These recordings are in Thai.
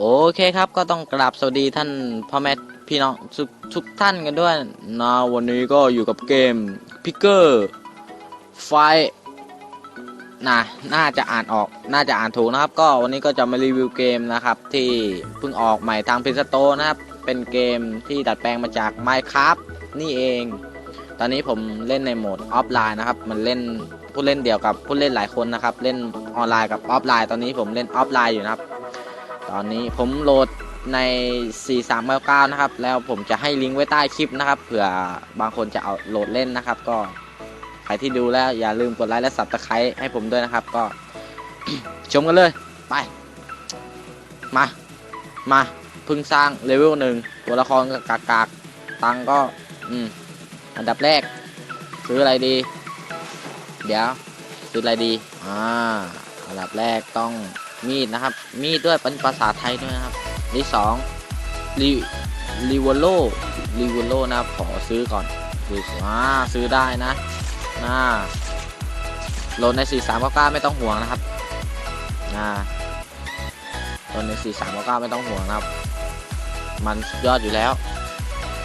โอเคครับก็ต้องกราบสวัสดีท่านพ่อแม่พี่น้องทุกทุกท่านกันด้วยนะวันนี้ก็อยู่กับเกมพิกเกอร์ไฟนะน่าจะอ่านออกน่าจะอ่านถูกนะครับ ก็วันนี้ก็จะมารีวิวเกมนะครับ ที่เพิ่งออกใหม่ทางพิซโตนะครับ เป็นเกมที่ดัดแปลงมาจาก Minecraft นี่เอง ตอนนี้ผมเล่นในโหมดออฟไลน์นะครับ มันเล่นผู้เล่นเดียวกับผู้เล่นหลายคนนะครับ เล่นออนไลน์กับออฟไลน์ ตอนนี้ผมเล่นออฟไลน์อยู่นะครับ ตอนนี้ผมโหลดใน 4399 นะครับ แล้วผมจะให้ลิงก์ไว้ใต้คลิปนะครับ เผื่อบางคนจะเอาโหลดเล่นนะครับ ก็ใครที่ดูแล้วอย่าลืมกดไลค์และสับตะไคร้ให้ผมด้วยนะครับ ก็ชมกันเลย ไป มา มาเพิ่งสร้างเลเวลหนึ่งตัวละครก็กากากตังก็ อืม อันดับแรก ซื้ออะไรดี เดี๋ยว ซื้ออะไรดี อ่า อันดับแรกต้อง มีดนะครับ มีดด้วยเป็นภาษาไทยด้วยนะครับที่สองรีรีวอลโลรีวอลโลนะครับขอซื้อก่อนซื้ออ่าซื้อได้นะน่าโหลดใน4 3 9 9ไม่ต้องห่วงนะครับอ่าโหลดใน4 3 9 9ไม่ต้องห่วงนะครับ มันยอดอยู่แล้ว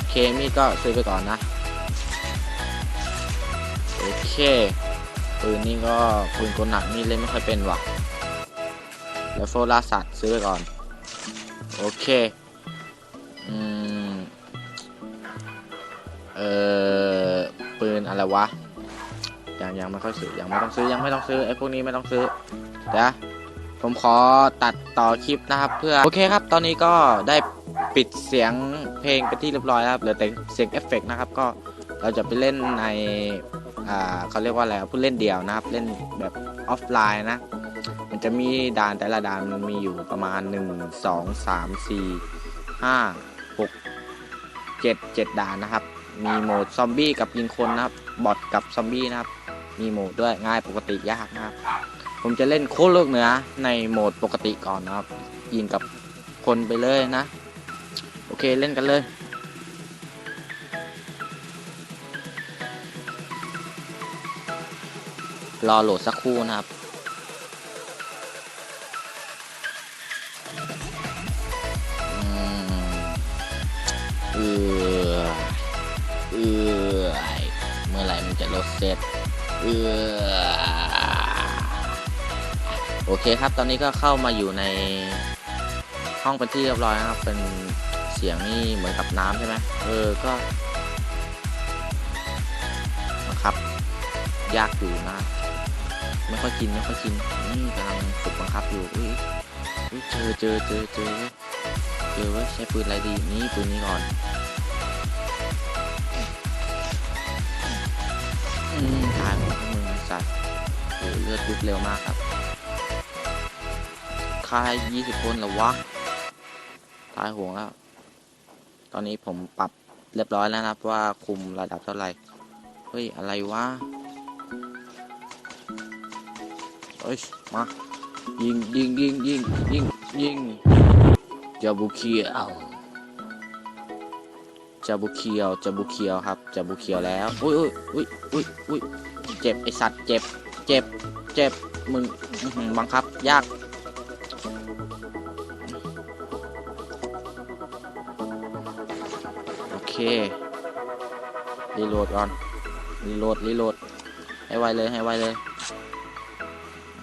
เคมีก็ซื้อไปก่อนนะโอเคปืนนี่ก็ปืนกลหนักนี่เล่นไม่ค่อยเป็นว่ะ โฟล่าสัตว์ซื้อไปก่อน โอเค อืม เออปืนอะไรวะ ยังยังไม่ค่อยซื้อ ยังไม่ต้องซื้อ ยังไม่ต้องซื้อ ไอ้พวกนี้ไม่ต้องซื้อเดี๋ยวผมขอตัดต่อคลิปนะครับ เพื่อ โอเคครับ ตอนนี้ก็ได้ปิดเสียงเพลงไปที่เรียบร้อยครับ เหลือแต่เสียงเอฟเฟกต์นะครับ ก็เราจะไปเล่นใน อ่าเขาเรียกว่าอะไรผู้เล่นเดี่ยวนะครับ เล่นแบบออฟไลน์นะ จะมีด่านแต่ละด่านมันมีอยู่ประมาณ 1 2 3 4 5 6 7 7 ด่านนะครับ มีโหมดซอมบี้กับยิงคนนะครับ บอทกับซอมบี้นะครับ มีโหมดด้วยง่ายปกติยากนะครับ ผมจะเล่นโคตรโลกเหนือในโหมดปกติก่อนนะครับ ยิงกับคนไปเลยนะ โอเคเล่นกันเลยรอโหลดสักครู่นะครับ ออเออเมื่อไหร่มันจะลดเสร็จเออโอเคครับ ตอนนี้ก็เข้ามาอยู่ในห้องเป็นที่เรียบร้อยนะครับ เป็นเสียงนี่เหมือนกับน้ำใช่ไหมเออ ก็นะครับ ยากอยู่นะ ไม่ค่อยกิน ไม่ค่อยกิน นี่กำลังฝึกบังคับอยู่อุ้ยเจอเจอเจอเจอเว้ยเจอเว้ยใช้ปืนอะไรดี นี่ปืนนี้ก่อน สัตว์โอ้เลือดยุบเร็วมากครับค่ายยี่สิบคนเหรอวะตายห่วงแล้ว ตอนนี้ผมปรับเรียบร้อยแล้วนะครับว่าคุมระดับเท่าไหร่ เฮ้ย อะไรวะ เอ้ย มา ยิงยิงยิงยิงยิงยิงจาบุเคียวจาบุเคียวจาบุเคียวครับจาบุเคียวแล้ว อุ้ยอุ้ยอุ้ยอุ้ยอุ้ย เจ็บไอสัตว์เจ็บ เจ็บ เจ็บ มึงบังคับ ยาก โอเค รีโหลดก่อน รีโหลด รีโหลด ให้ไวเลย ให้ไวเลย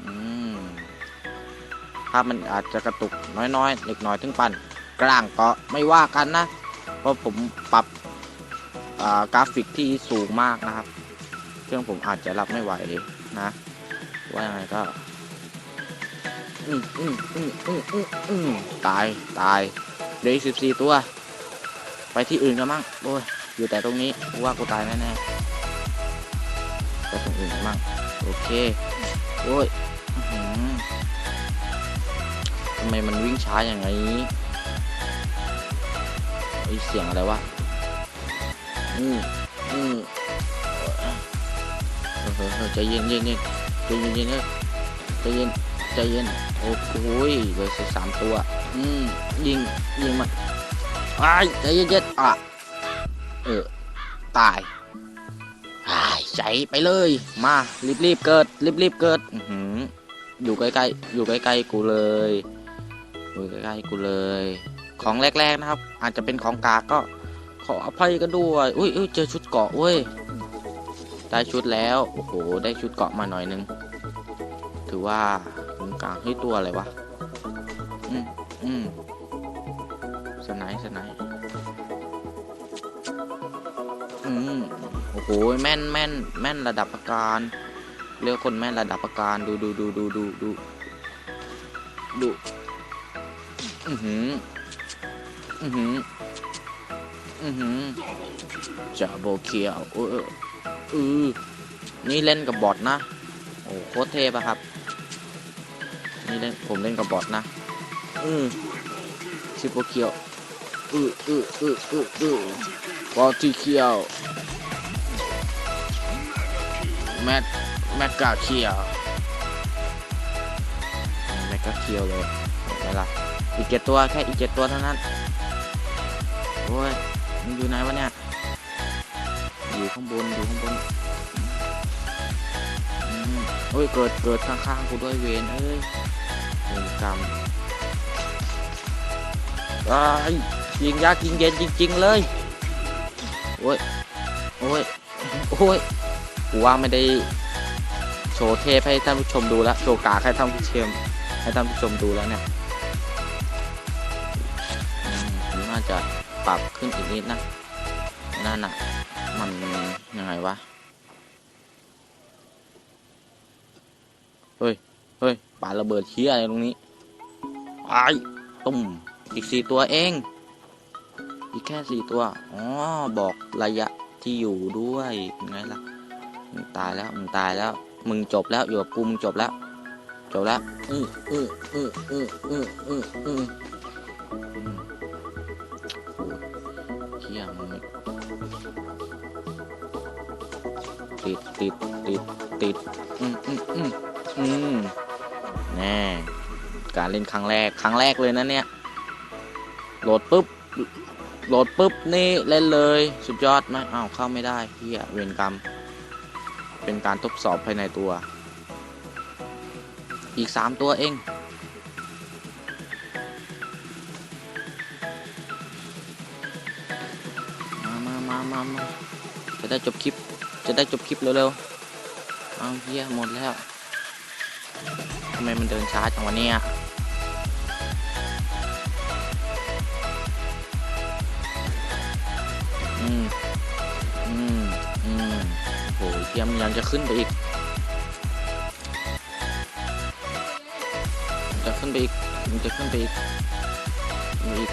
อืมภาพมันอาจจะกระตุกน้อยๆ เล็กน้อยถึงปันกลางก็ไม่ว่ากันนะ เพราะผมปรับกราฟิกที่สูงมากนะครับ เครื่องผมอาจจะรับไม่ไหวนะ ว่ายังไงก็ตายตายเหลืออีกสิบสี่ตัว ไปที่อื่นกันมั่งโอ้ยอยู่แต่ตรงนี้ว่ากูตายแน่ๆไปตรงอื่นกันมั่งโอเคโอ้ยทำไมมันวิ่งช้าอย่างไงไอเสียงอะไรวะอืมอืมเอ อใจเย็นเย็นเย็นใจเย็นเย็นใจเย็นใจเย็นโอ้โหเลยสามตัว อืมยิงยิงมันอ้ายใจเย็นเย็นอะเออตายหายใจไปเลย มารีบรีบๆเกิดรีบรีบๆเกิดอือหือยู่ใกล้ๆอยู่ใกล้ๆกูเลยอยู่ใกล้ๆกูเลย ของแรกๆนะครับ อาจจะเป็นของกาก็ขออภัยกันด้วยอุ้ยเจอชุดเกาะเว้ย ได้ชุดแล้ว โอ้โห ได้ชุดเกาะมาหน่อยนึง ถือว่าถึงกลางเฮ้ตัวอะไรวะ อืมอืมสไนส์สไนส์อืมโอ้โห แม่นแม่นแม่นระดับประการ เรียกคนแม่นระดับประการ ดูดูดูดูดูดูดูอือหือ อือหือ อือหือจะโบเคียวเออ ออเออนี่เล่นกับบอทนะ โอ้โคตรเทพอะครับ นี่เล่นผมเล่นกับบอทนะ อือชิโบเคียวอืออืออืออืออือบอที่เคียว แมทแมทกาเคียวแมทกาเคียวเลยเห็นไหมล่ะอีกเจ็ดตัวแค่อีกเจ็ดตัวเท่านั้น โอ้ยมันอยู่ไหนวะเนี่ย อยู่ข้างบนอยู่ข้างบนโอ้ยเกิดเกิดข้างๆกูด้วยเวนเอ้ยเวรกรรมไอ้ายยิงยากยิงเย็นจริง ๆ เลย โอ้ย โอ้ย โอ้ย กูว่าไม่ได้โชว์เทพให้ท่านผู้ชมดูแล้วโชว์กาให้ท่านผู้ชมให้ท่านผู้ชมดูแล้วเนี่ยน่าจะปรับขึ้นอีกนิดนะนั่นน่ะ มันยังไงวะ เฮ้ย เฮ้ยปาระเบิดเชี้ยอะไรตรงนี้ไอ้ตุ้มอีกสี่ตัวเอง อีกแค่สี่ตัว อ๋อ บอกระยะที่อยู่ด้วยยังไงล่ะ มึงตายแล้ว มึงตายแล้ว มึงจบแล้วอยู่กับกูมึงจบแล้ว จบแล้วอืออืออืออืออืออืออือเที่ยมึง ติดติดติดอืมอืมอืมอืมแน่การเล่นครั้งแรกครั้งแรกเลยนะเนี่ยโหลดปุ๊บโหลดปุ๊บนี่เล่นเลยสุดยอดไหมอ้าวเข้าไม่ได้เฮียเวรกรรม เป็นการทดสอบภายในตัว อีกสามตัวเองมามามามามาจะได้จบคลิป จะได้จบคลิปเร็วๆเอาเฮียหมดแล้วทำไมมันเดินช้าจังวะเนี่ยอืมอืมอืมโอ้โหเทียมยังจะขึ้นไปอีก จะขึ้นไปอีกมันจะขึ้นไปอีกอีก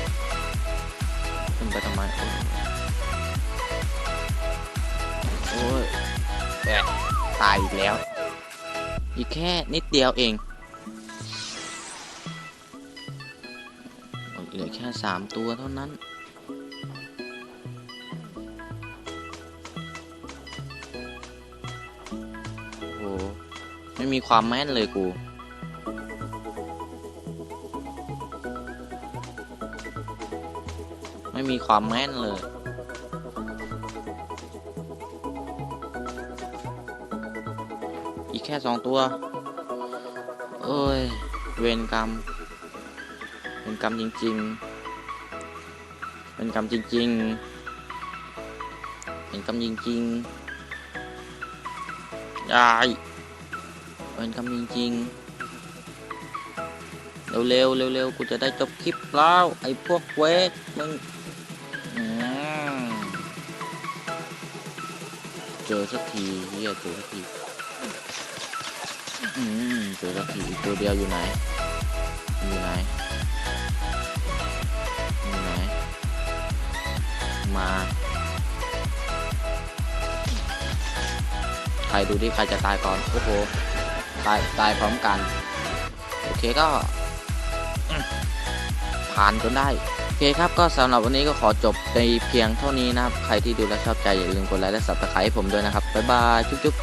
ขึ้นไปทำไม ยแอะตายอีกแล้ว อีกแค่นิดเดียวเองเหลือแค่สามตัวเท่านั้น โอ้โหไม่มีความแม่นเลยกูไม่มีความแม่นเลย แค่สองตัว เอ้ย เวรกรรม เวรกรรมจริงๆ เวรกรรมจริงๆ เวรกรรมจริงๆยายเวรกรรมจริงๆ เร็วๆ เร็วๆ กูจะได้จบคลิปแล้ว ไอ้พวกเวทมึงเจอสักทีเฮียเจอสักที อืมเจอสักทีอีกตัวเดียวอยู่ไหน อยู่ไหน อยู่ไหน มา ใครดูดิใครจะตายก่อน โอ้โห ตายตายพร้อมกัน โอเคก็ ผ่านจนได้โอเคครับ ก็สำหรับวันนี้ก็ขอจบในเพียงเท่านี้นะครับ ใครที่ดูและชอบใจอย่าลืมกดไลค์และสับตะไคร้ผมด้วยนะครับ บ๊ายบาย จุ๊บ